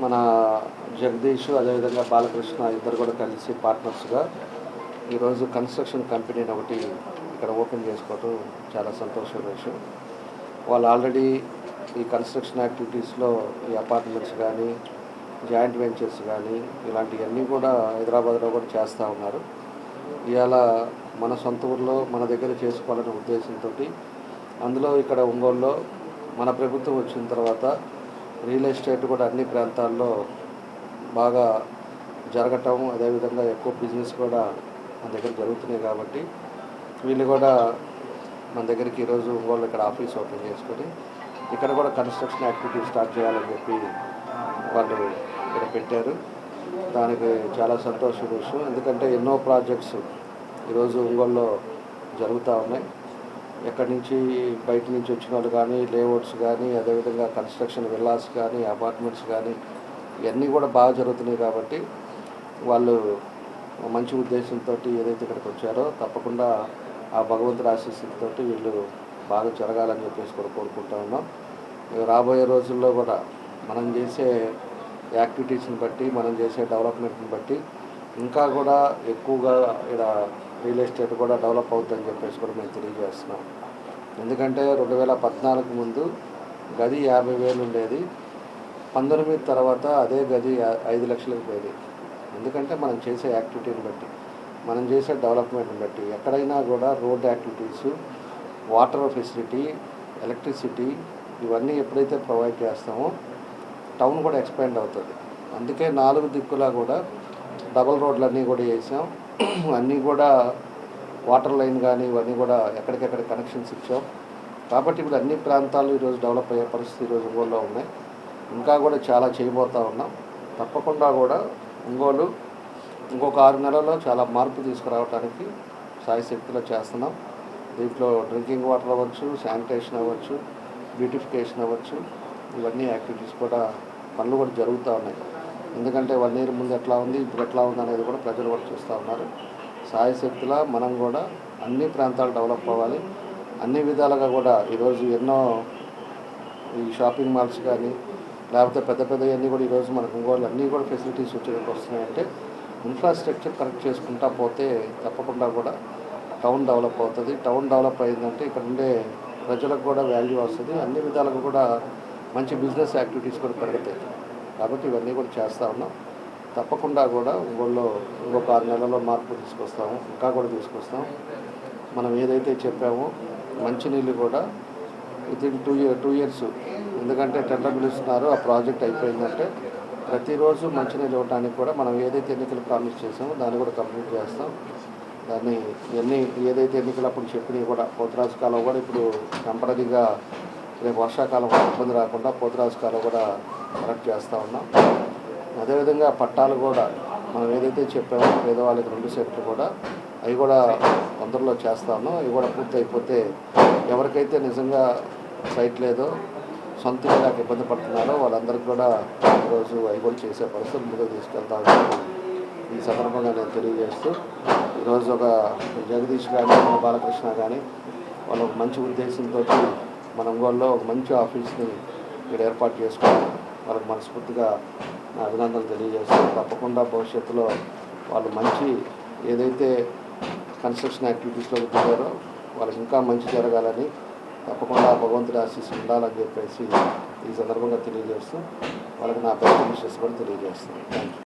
మన జగదీష్ అదేవిధంగా బాలకృష్ణ ఇద్దరు కూడా కలిసి పార్ట్నర్స్గా ఈరోజు కన్స్ట్రక్షన్ కంపెనీని ఒకటి ఇక్కడ ఓపెన్ చేసుకోవటం చాలా సంతోషమైన విషయం. వాళ్ళు ఆల్రెడీ ఈ కన్స్ట్రక్షన్ యాక్టివిటీస్లో ఈ అపార్ట్మెంట్స్ కానీ జాయింట్ వెంచర్స్ కానీ ఇలాంటివన్నీ కూడా హైదరాబాద్లో కూడా చేస్తూ ఉన్నారు. ఇవాళ మన సొంత ఊర్లో మన దగ్గర చేసుకోవాలనే ఉద్దేశంతో అందులో ఇక్కడ ఒంగోలులో మన ప్రభుత్వం వచ్చిన తర్వాత రియల్ ఎస్టేట్ కూడా అన్ని ప్రాంతాల్లో బాగా జరగటం అదేవిధంగా ఎక్కువ బిజినెస్ కూడా మన దగ్గర జరుగుతున్నాయి కాబట్టి వీళ్ళు కూడా మన దగ్గరికి ఈరోజు వాళ్ళు ఇక్కడ ఆఫీస్ ఓపెన్ చేసుకొని ఇక్కడ కూడా కన్స్ట్రక్షన్ యాక్టివిటీ స్టార్ట్ చేయాలని చెప్పి వాళ్ళు ఇక్కడ పెట్టారు. దానికి చాలా సంతోషం. విషయం ఎందుకంటే ఎన్నో ప్రాజెక్ట్స్ ఈరోజు ఒంగోలులో జరుగుతూ ఉన్నాయి. ఎక్కడి నుంచి బయట నుంచి వచ్చిన వాళ్ళు కానీ లేఅవుట్స్ కానీ అదేవిధంగా కన్స్ట్రక్షన్ విల్లాస్ కానీ అపార్ట్మెంట్స్ కానీ ఇవన్నీ కూడా బాగా జరుగుతున్నాయి కాబట్టి వాళ్ళు మంచి ఉద్దేశంతో ఏదైతే ఇక్కడికి వచ్చారో తప్పకుండా ఆ భగవంతుడి ఆశీస్సులతో వీళ్ళు బాగా జరగాలని చెప్పేసి కూడా కోరుకుంటా ఉన్నాం. రాబోయే రోజుల్లో కూడా మనం చేసే యాక్టివిటీస్ని బట్టి మనం చేసే డెవలప్మెంట్ని బట్టి ఇంకా కూడా ఎక్కువగా ఇక్కడ రియల్ ఎస్టేట్ కూడా డెవలప్ అవుతుందని చెప్పేసి కూడా మేము తెలియజేస్తున్నాం. ఎందుకంటే రెండు వేల పద్నాలుగు ముందు గది యాభై వేలు ఉండేది. పంతొమ్మిది తర్వాత అదే గది ఐదు లక్షలకు పోయేది. ఎందుకంటే మనం చేసే యాక్టివిటీని బట్టి మనం చేసే డెవలప్మెంట్ని బట్టి ఎక్కడైనా కూడా road activities water facility electricity ఇవన్నీ ఎప్పుడైతే ప్రొవైడ్ చేస్తామో టౌన్ కూడా ఎక్స్పాండ్ అవుతుంది. అందుకే నాలుగు దిక్కులా కూడా డబల్ రోడ్లన్నీ కూడా వేసాం. అన్నీ కూడా వాటర్ లైన్ కానీ ఇవన్నీ కూడా ఎక్కడికెక్కడ కనెక్షన్స్ ఇచ్చాం. కాబట్టి ఇప్పుడు అన్ని ప్రాంతాలు ఈరోజు డెవలప్ అయ్యే పరిస్థితి ఈరోజు ఒంగోలులో ఉన్నాయి. ఇంకా కూడా చాలా చేయబోతూ ఉన్నాం. తప్పకుండా కూడా ఒంగోలు ఇంకొక ఆరు నెలల్లో చాలా మార్పు తీసుకురావడానికి సాయశక్తిలో చేస్తున్నాం. దీంట్లో డ్రింకింగ్ వాటర్ అవ్వచ్చు శానిటేషన్ అవ్వచ్చు బ్యూటిఫికేషన్ అవ్వచ్చు ఇవన్నీ యాక్టివిటీస్ కూడా పనులు కూడా జరుగుతూ ఉన్నాయి. ఎందుకంటే వన్ ఇయర్ ముందు ఎట్లా ఉంది ఇప్పుడు ఎట్లా ఉంది అనేది కూడా ప్రజలు కూడా చూస్తూ ఉన్నారు. సాయశక్తిలా మనం కూడా అన్ని ప్రాంతాలు డెవలప్ అవ్వాలి. అన్ని విధాలుగా కూడా ఈరోజు ఎన్నో ఈ షాపింగ్ మాల్స్ కానీ లేకపోతే పెద్ద పెద్దవన్నీ కూడా ఈరోజు మనకు ఇంకోళ్ళు అన్నీ కూడా ఫెసిలిటీస్ వచ్చేటట్టు వస్తున్నాయంటే ఇన్ఫ్రాస్ట్రక్చర్ కరెక్ట్ చేసుకుంటా పోతే తప్పకుండా కూడా టౌన్ డెవలప్ అవుతుంది. టౌన్ డెవలప్ అయిందంటే ఇక్కడ ఉండే ప్రజలకు కూడా వాల్యూ వస్తుంది. అన్ని విధాలుగా కూడా మంచి బిజినెస్ యాక్టివిటీస్ కూడా పెరుగుతాయి. కాబట్టి ఇవన్నీ కూడా చేస్తూ ఉన్నాం. తప్పకుండా కూడా ఒంగోలులో ఇంకొక ఆరు నెలల్లో మార్పు తీసుకొస్తాము ఇంకా కూడా తీసుకొస్తాం. మనం ఏదైతే చెప్పామో మంచినీళ్ళు కూడా within two year two years ఎందుకంటే టెండర్ పిలుస్తున్నారు ఆ ప్రాజెక్ట్ అయిపోయిందంటే ప్రతిరోజు మంచినీళ్ళు ఇవ్వడానికి కూడా మనం ఏదైతే ఎన్నికలు ప్రామిస్ చేసామో దాన్ని కూడా కంప్లీట్ చేస్తాం. దాన్ని ఎన్ని ఏదైతే ఎన్నికలు అప్పుడు చెప్పినవి కూడా పోతరాజు కాలం కూడా ఇప్పుడు టెంపరీగా రేపు వర్షాకాలం ఇబ్బంది రాకుండా పోతరాజు కాలం కూడా కరెక్ట్ చేస్తూ ఉన్నాం. అదేవిధంగా పట్టాలు కూడా మనం ఏదైతే చెప్పామో పేదవాళ్ళకి రెండు సెట్లు కూడా అవి కూడా తొందరలో చేస్తాను అవి కూడా పూర్తి అయిపోతే ఎవరికైతే నిజంగా సైట్ లేదో సొంత ఇళ్ళకి ఇబ్బంది పడుతున్నారో వాళ్ళందరికీ కూడా ఈరోజు అవి కూడా చేసే పరిస్థితి ముందుకు తీసుకెళ్తామని ఈ సందర్భంగా నేను తెలియజేస్తూ ఈరోజు ఒక జగదీష్ కానీ బాలకృష్ణ కానీ వాళ్ళ ఒక మంచి ఉద్దేశంతో మనం ఒంగోలులో ఒక మంచి ఆఫీస్ని ఇక్కడ ఏర్పాటు చేసుకుని వాళ్ళకి మనస్ఫూర్తిగా నా అభినందనలు తెలియజేస్తాను తప్పకుండా భవిష్యత్తులో వాళ్ళు మంచి ఏదైతే కన్స్ట్రక్షన్ యాక్టివిటీస్లో దిగారో వాళ్ళకి ఇంకా మంచి జరగాలని తప్పకుండా భగవంతుడి ఆశీస్సు ఉండాలని చెప్పేసి ఈ సందర్భంగా తెలియజేస్తూ వాళ్ళకి నా బెస్ట్ విషెస్ కూడా తెలియజేస్తాను థ్యాంక్ యూ